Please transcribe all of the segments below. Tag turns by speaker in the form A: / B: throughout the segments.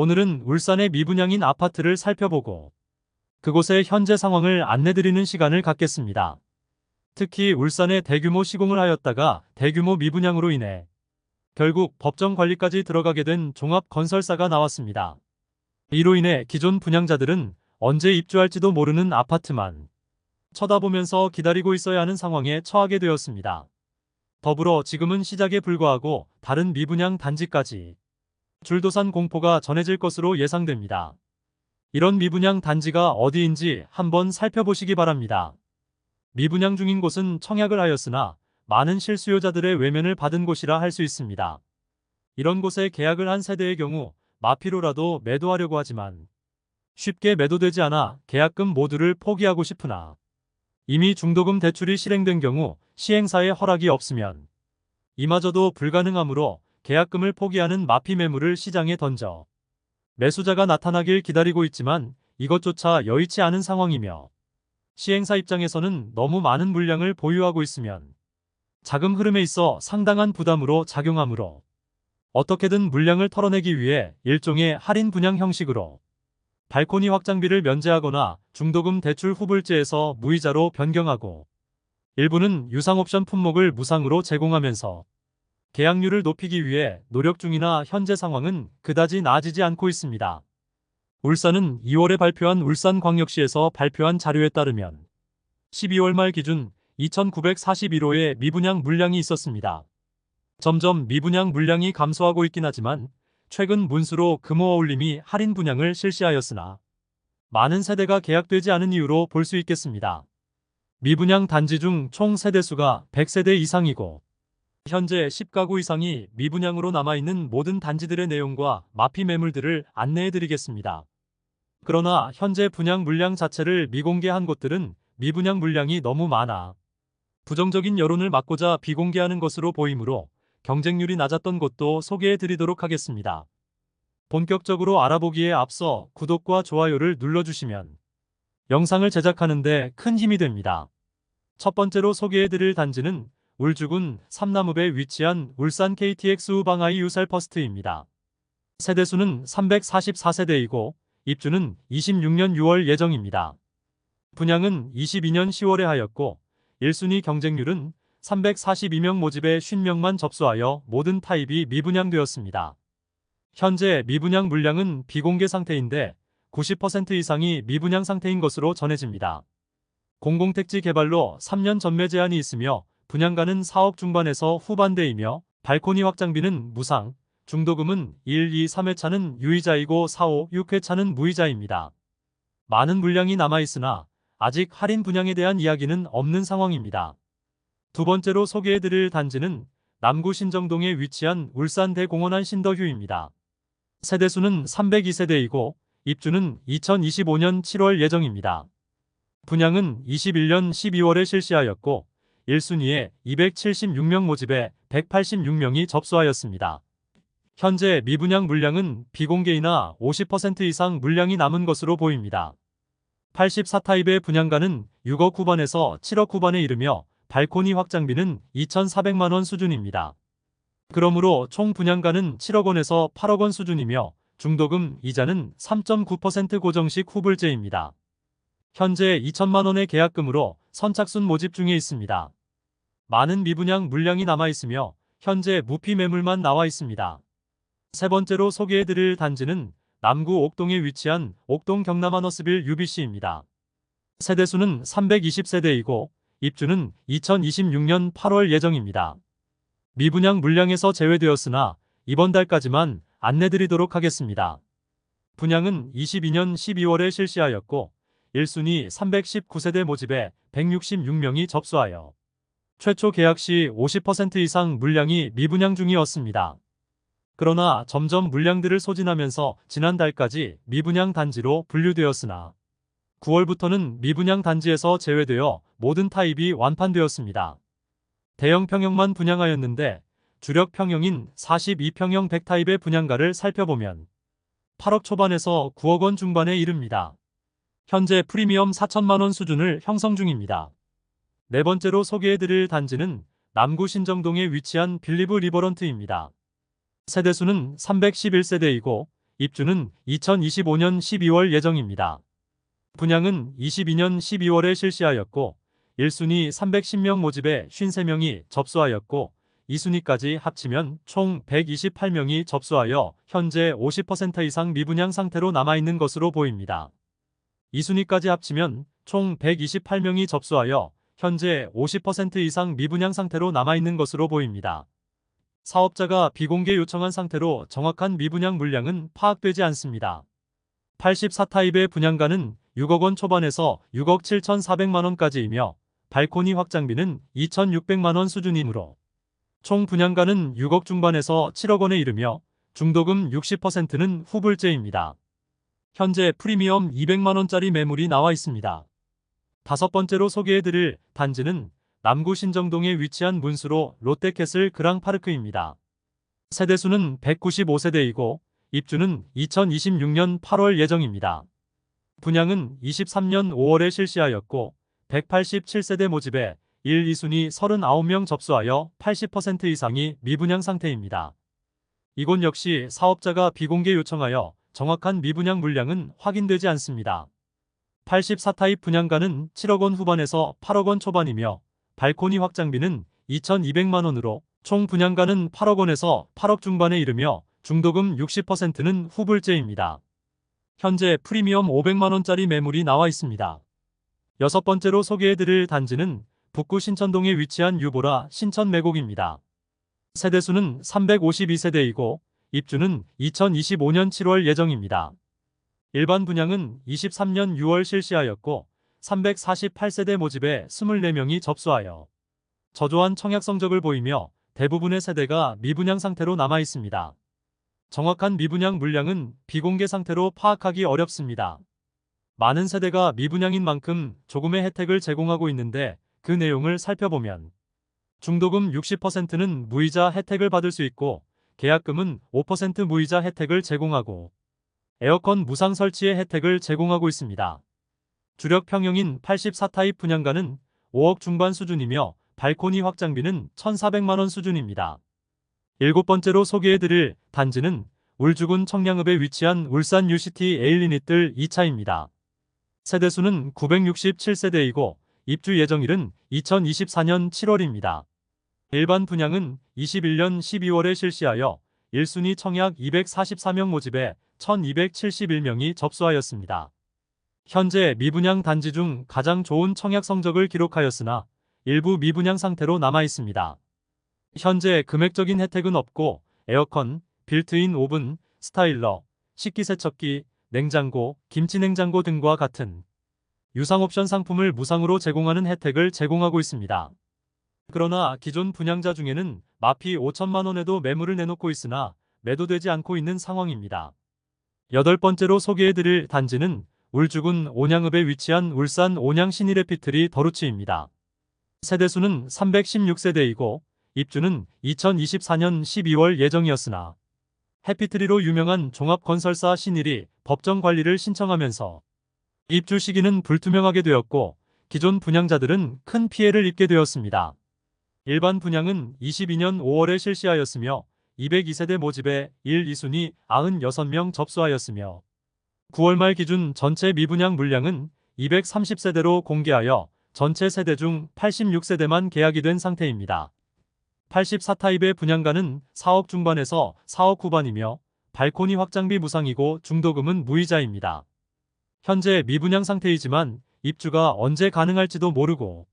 A: 오늘은 울산의 미분양인 아파트를 살펴보고 그곳의 현재 상황을 안내드리는 시간을 갖겠습니다. 특히 울산에 대규모 시공을 하였다가 대규모 미분양으로 인해 결국 법정 관리까지 들어가게 된 종합건설사가 나왔습니다. 이로 인해 기존 분양자들은 언제 입주할지도 모르는 아파트만 쳐다보면서 기다리고 있어야 하는 상황에 처하게 되었습니다. 더불어 지금은 시작에 불과하고 다른 미분양 단지까지 줄도산 공포가 전해질 것으로 예상됩니다. 이런 미분양 단지가 어디인지 한번 살펴보시기 바랍니다. 미분양 중인 곳은 청약을 하였으나 많은 실수요자들의 외면을 받은 곳이라 할 수 있습니다. 이런 곳에 계약을 한 세대의 경우 마피로라도 매도하려고 하지만 쉽게 매도되지 않아 계약금 모두를 포기하고 싶으나 이미 중도금 대출이 실행된 경우 시행사의 허락이 없으면 이마저도 불가능하므로 계약금을 포기하는 마피 매물을 시장에 던져 매수자가 나타나길 기다리고 있지만 이것조차 여의치 않은 상황이며 시행사 입장에서는 너무 많은 물량을 보유하고 있으면 자금 흐름에 있어 상당한 부담으로 작용하므로 어떻게든 물량을 털어내기 위해 일종의 할인 분양 형식으로 발코니 확장비를 면제하거나 중도금 대출 후불제에서 무이자로 변경하고 일부는 유상 옵션 품목을 무상으로 제공하면서 계약률을 높이기 위해 노력 중이나 현재 상황은 그다지 나아지지 않고 있습니다. 울산은 2월에 발표한 울산광역시에서 발표한 자료에 따르면 12월 말 기준 2,941호의 미분양 물량이 있었습니다. 점점 미분양 물량이 감소하고 있긴 하지만 최근 문수로 금호 어울림이 할인 분양을 실시하였으나 많은 세대가 계약되지 않은 이유로 볼 수 있겠습니다. 미분양 단지 중 총 세대수가 100세대 이상이고 현재 10가구 이상이 미분양으로 남아있는 모든 단지들의 내용과 마피 매물들을 안내해 드리겠습니다. 그러나 현재 분양 물량 자체를 미공개한 곳들은 미분양 물량이 너무 많아 부정적인 여론을 막고자 비공개하는 것으로 보이므로 경쟁률이 낮았던 곳도 소개해 드리도록 하겠습니다. 본격적으로 알아보기에 앞서 구독과 좋아요를 눌러주시면 영상을 제작하는데 큰 힘이 됩니다. 첫 번째로 소개해 드릴 단지는 울주군 삼나무배 위치한 울산 KTX 우방아이 유살 퍼스트입니다. 세대수는 344세대이고 입주는 26년 6월 예정입니다. 분양은 22년 10월에 하였고 1순위 경쟁률은 342명 모집에 50명만 접수하여 모든 타입이 미분양되었습니다. 현재 미분양 물량은 비공개 상태인데 90% 이상이 미분양 상태인 것으로 전해집니다. 공공택지 개발로 3년 전매 제한이 있으며 분양가는 4억 중반에서 후반대이며 발코니 확장비는 무상, 중도금은 1, 2, 3회차는 유이자이고 4, 5, 6회차는 무이자입니다. 많은 물량이 남아있으나 아직 할인 분양에 대한 이야기는 없는 상황입니다. 두 번째로 소개해드릴 단지는 남구 신정동에 위치한 울산 대공원안 신더휴입니다. 세대수는 302세대이고 입주는 2025년 7월 예정입니다. 분양은 21년 12월에 실시하였고 1순위에 276명 모집에 186명이 접수하였습니다. 현재 미분양 물량은 비공개이나 50% 이상 물량이 남은 것으로 보입니다. 84타입의 분양가는 6억 후반에서 7억 후반에 이르며 발코니 확장비는 2,400만원 수준입니다. 그러므로 총 분양가는 7억 원에서 8억 원 수준이며 중도금 이자는 3.9% 고정식 후불제입니다. 현재 2천만 원의 계약금으로 선착순 모집 중에 있습니다. 많은 미분양 물량이 남아 있으며 현재 무피 매물만 나와 있습니다. 세 번째로 소개해드릴 단지는 남구 옥동에 위치한 옥동 경남하너스빌 UBC입니다. 세대수는 320세대이고 입주는 2026년 8월 예정입니다. 미분양 물량에서 제외되었으나 이번 달까지만 안내드리도록 하겠습니다. 분양은 22년 12월에 실시하였고 1순위 319세대 모집에 166명이 접수하여 최초 계약 시 50% 이상 물량이 미분양 중이었습니다. 그러나 점점 물량들을 소진하면서 지난달까지 미분양 단지로 분류되었으나 9월부터는 미분양 단지에서 제외되어 모든 타입이 완판되었습니다. 대형 평형만 분양하였는데 주력 평형인 42평형 100타입의 분양가를 살펴보면 8억 초반에서 9억 원 중반에 이릅니다. 현재 프리미엄 4천만 원 수준을 형성 중입니다. 네 번째로 소개해드릴 단지는 남구 신정동에 위치한 빌리브 리버런트입니다. 세대수는 311세대이고 입주는 2025년 12월 예정입니다. 분양은 22년 12월에 실시하였고 1순위 310명 모집에 53명이 접수하였고 2순위까지 합치면 총 128명이 접수하여 현재 50% 이상 미분양 상태로 남아있는 것으로 보입니다. 2순위까지 합치면 총 128명이 접수하여 현재 50% 이상 미분양 상태로 남아있는 것으로 보입니다. 사업자가 비공개 요청한 상태로 정확한 미분양 물량은 파악되지 않습니다. 84타입의 분양가는 6억 원 초반에서 6억 7,400만 원까지이며 발코니 확장비는 2,600만 원 수준이므로 총 분양가는 6억 중반에서 7억 원에 이르며 중도금 60%는 후불제입니다. 현재 프리미엄 200만 원짜리 매물이 나와 있습니다. 다섯 번째로 소개해드릴 단지는 남구 신정동에 위치한 문수로 롯데캐슬 그랑파르크입니다. 세대수는 195세대이고 입주는 2026년 8월 예정입니다. 분양은 23년 5월에 실시하였고 187세대 모집에 1, 2순위 39명 접수하여 80% 이상이 미분양 상태입니다. 이곳 역시 사업자가 비공개 요청하여 정확한 미분양 물량은 확인되지 않습니다. 84타입 분양가는 7억 원 후반에서 8억 원 초반이며 발코니 확장비는 2,200만 원으로 총 분양가는 8억 원에서 8억 중반에 이르며 중도금 60%는 후불제입니다. 현재 프리미엄 500만 원짜리 매물이 나와 있습니다. 여섯 번째로 소개해드릴 단지는 북구 신천동에 위치한 유보라 신천 매곡입니다. 세대수는 352세대이고 입주는 2025년 7월 예정입니다. 일반 분양은 23년 6월 실시하였고 348세대 모집에 24명이 접수하여 저조한 청약 성적을 보이며 대부분의 세대가 미분양 상태로 남아 있습니다. 정확한 미분양 물량은 비공개 상태로 파악하기 어렵습니다. 많은 세대가 미분양인 만큼 조금의 혜택을 제공하고 있는데 그 내용을 살펴보면 중도금 60%는 무이자 혜택을 받을 수 있고 계약금은 5% 무이자 혜택을 제공하고 에어컨 무상 설치의 혜택을 제공하고 있습니다. 주력 평형인 84타입 분양가는 5억 중반 수준이며 발코니 확장비는 1,400만원 수준입니다. 일곱 번째로 소개해드릴 단지는 울주군 청량읍에 위치한 울산 UCT 에일리닛들 2차입니다. 세대수는 967세대이고 입주 예정일은 2024년 7월입니다. 일반 분양은 21년 12월에 실시하여 1순위 청약 244명 모집에 1271명이 접수하였습니다. 현재 미분양 단지 중 가장 좋은 청약 성적을 기록하였으나 일부 미분양 상태로 남아 있습니다. 현재 금액적인 혜택은 없고 에어컨, 빌트인 오븐, 스타일러, 식기세척기, 냉장고, 김치냉장고 등과 같은 유상 옵션 상품을 무상으로 제공하는 혜택을 제공하고 있습니다. 그러나 기존 분양자 중에는 마피 5천만 원에도 매물을 내놓고 있으나 매도되지 않고 있는 상황입니다. 여덟 번째로 소개해드릴 단지는 울주군 온양읍에 위치한 울산 온양 신일에피트리 더루치입니다. 세대수는 316세대이고 입주는 2024년 12월 예정이었으나 해피트리로 유명한 종합건설사 신일이 법정 관리를 신청하면서 입주 시기는 불투명하게 되었고 기존 분양자들은 큰 피해를 입게 되었습니다. 일반 분양은 22년 5월에 실시하였으며 202세대 모집에 1, 2순위 96명 접수하였으며 9월 말 기준 전체 미분양 물량은 230세대로 공개하여 전체 세대 중 86세대만 계약이 된 상태입니다. 84타입의 분양가는 4억 중반에서 4억 후반이며 발코니 확장비 무상이고 중도금은 무이자입니다. 현재 미분양 상태이지만 입주가 언제 가능할지도 모르고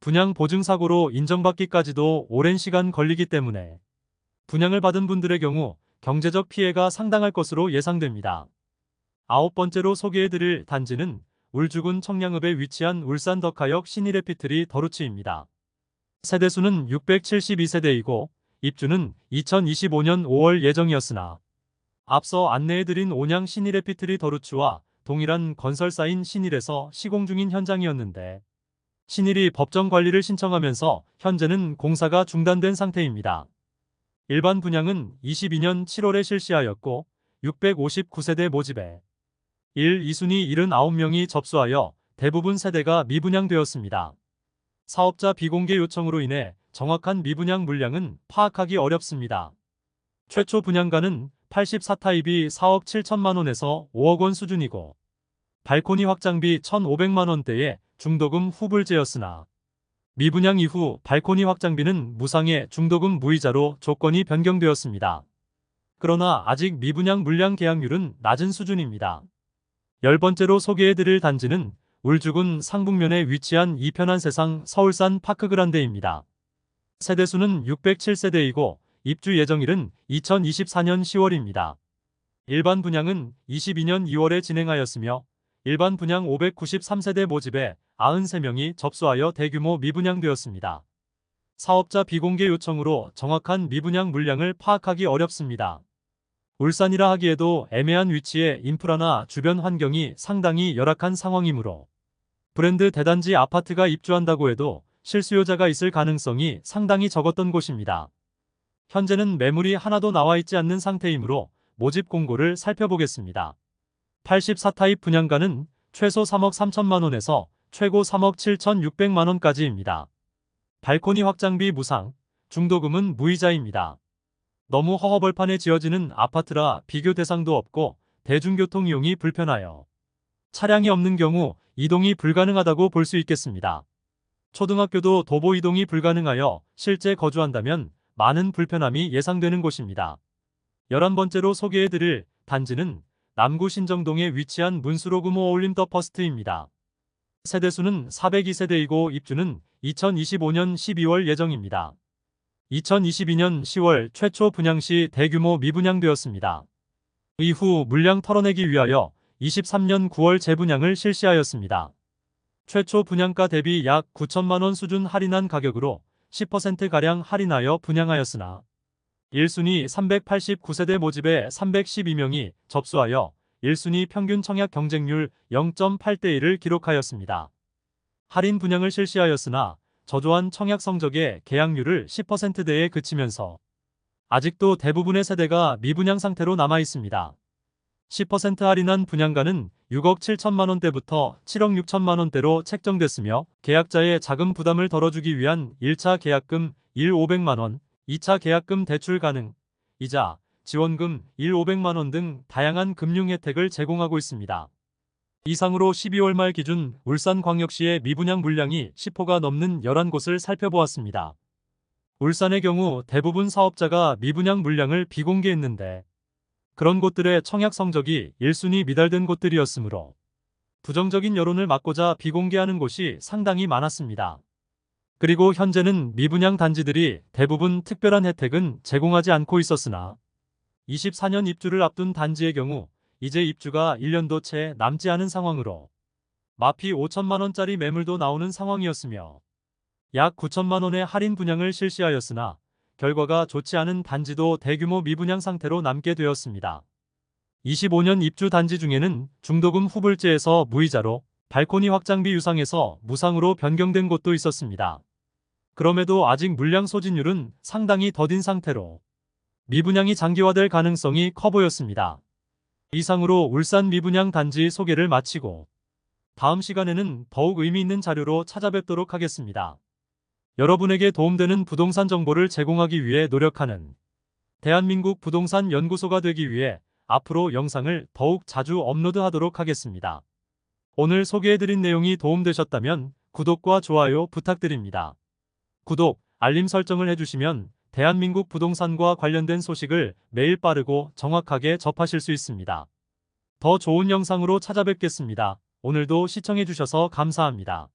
A: 분양 보증 사고로 인정받기까지도 오랜 시간 걸리기 때문에 분양을 받은 분들의 경우 경제적 피해가 상당할 것으로 예상됩니다. 아홉 번째로 소개해드릴 단지는 울주군 청량읍에 위치한 울산 덕하역 신일에피트리 더루치입니다. 세대수는 672세대이고 입주는 2025년 5월 예정이었으나 앞서 안내해드린 온양 신일에피트리 더루츠와 동일한 건설사인 신일에서 시공 중인 현장이었는데 신일이 법정 관리를 신청하면서 현재는 공사가 중단된 상태입니다. 일반 분양은 22년 7월에 실시하였고 659세대 모집에 1, 2순위 79명이 접수하여 대부분 세대가 미분양되었습니다. 사업자 비공개 요청으로 인해 정확한 미분양 물량은 파악하기 어렵습니다. 최초 분양가는 84타입이 4억 7천만 원에서 5억 원 수준이고 발코니 확장비 1,500만 원대의 중도금 후불제였으나 미분양 이후 발코니 확장비는 무상의 중도금 무이자로 조건이 변경되었습니다. 그러나 아직 미분양 물량 계약률은 낮은 수준입니다. 열 번째로 소개해드릴 단지는 울주군 상북면에 위치한 이편한 세상 서울산 파크그란데입니다. 세대수는 607세대이고 입주 예정일은 2024년 10월입니다. 일반 분양은 22년 2월에 진행하였으며 일반 분양 593세대 모집에 93명이 접수하여 대규모 미분양되었습니다. 사업자 비공개 요청으로 정확한 미분양 물량을 파악하기 어렵습니다. 울산이라 하기에도 애매한 위치에 인프라나 주변 환경이 상당히 열악한 상황이므로 브랜드 대단지 아파트가 입주한다고 해도 실수요자가 있을 가능성이 상당히 적었던 곳입니다. 현재는 매물이 하나도 나와 있지 않는 상태이므로 모집 공고를 살펴보겠습니다. 84타입 분양가는 최소 3억 3천만 원에서 최고 3억 7천6백만 원까지입니다. 발코니 확장비 무상, 중도금은 무이자입니다. 너무 허허벌판에 지어지는 아파트라 비교 대상도 없고 대중교통 이용이 불편하여 차량이 없는 경우 이동이 불가능하다고 볼 수 있겠습니다. 초등학교도 도보 이동이 불가능하여 실제 거주한다면 많은 불편함이 예상되는 곳입니다. 11번째로 소개해드릴 단지는 남구 신정동에 위치한 문수로구모 올림 더 퍼스트입니다. 세대수는 402세대이고 입주는 2025년 12월 예정입니다. 2022년 10월 최초 분양 시 대규모 미분양되었습니다. 이후 물량 털어내기 위하여 23년 9월 재분양을 실시하였습니다. 최초 분양가 대비 약 9천만원 수준 할인한 가격으로 10%가량 할인하여 분양하였으나 1순위 389세대 모집에 312명이 접수하여 1순위 평균 청약 경쟁률 0.8대 1을 기록하였습니다. 할인 분양을 실시하였으나 저조한 청약 성적의 계약률을 10%대에 그치면서 아직도 대부분의 세대가 미분양 상태로 남아 있습니다. 10% 할인한 분양가는 6억 7천만 원대부터 7억 6천만 원대로 책정됐으며 계약자의 자금 부담을 덜어주기 위한 1차 계약금 1 500만 원, 2차 계약금 대출 가능, 이자, 지원금 1 500만 원 등 다양한 금융 혜택을 제공하고 있습니다. 이상으로 12월 말 기준 울산광역시의 미분양 물량이 10호가 넘는 11곳을 살펴보았습니다. 울산의 경우 대부분 사업자가 미분양 물량을 비공개했는데 그런 곳들의 청약 성적이 1순위 미달된 곳들이었으므로 부정적인 여론을 막고자 비공개하는 곳이 상당히 많았습니다. 그리고 현재는 미분양 단지들이 대부분 특별한 혜택은 제공하지 않고 있었으나 24년 입주를 앞둔 단지의 경우 이제 입주가 1년도 채 남지 않은 상황으로 마피 5천만원짜리 매물도 나오는 상황이었으며 약 9천만원의 할인 분양을 실시하였으나 결과가 좋지 않은 단지도 대규모 미분양 상태로 남게 되었습니다. 25년 입주 단지 중에는 중도금 후불제에서 무이자로 발코니 확장비 유상에서 무상으로 변경된 곳도 있었습니다. 그럼에도 아직 물량 소진율은 상당히 더딘 상태로 미분양이 장기화될 가능성이 커 보였습니다. 이상으로 울산 미분양 단지 소개를 마치고 다음 시간에는 더욱 의미 있는 자료로 찾아뵙도록 하겠습니다. 여러분에게 도움되는 부동산 정보를 제공하기 위해 노력하는 대한민국 부동산 연구소가 되기 위해 앞으로 영상을 더욱 자주 업로드하도록 하겠습니다. 오늘 소개해드린 내용이 도움되셨다면 구독과 좋아요 부탁드립니다. 구독, 알림 설정을 해주시면 대한민국 부동산과 관련된 소식을 매일 빠르고 정확하게 접하실 수 있습니다. 더 좋은 영상으로 찾아뵙겠습니다. 오늘도 시청해주셔서 감사합니다.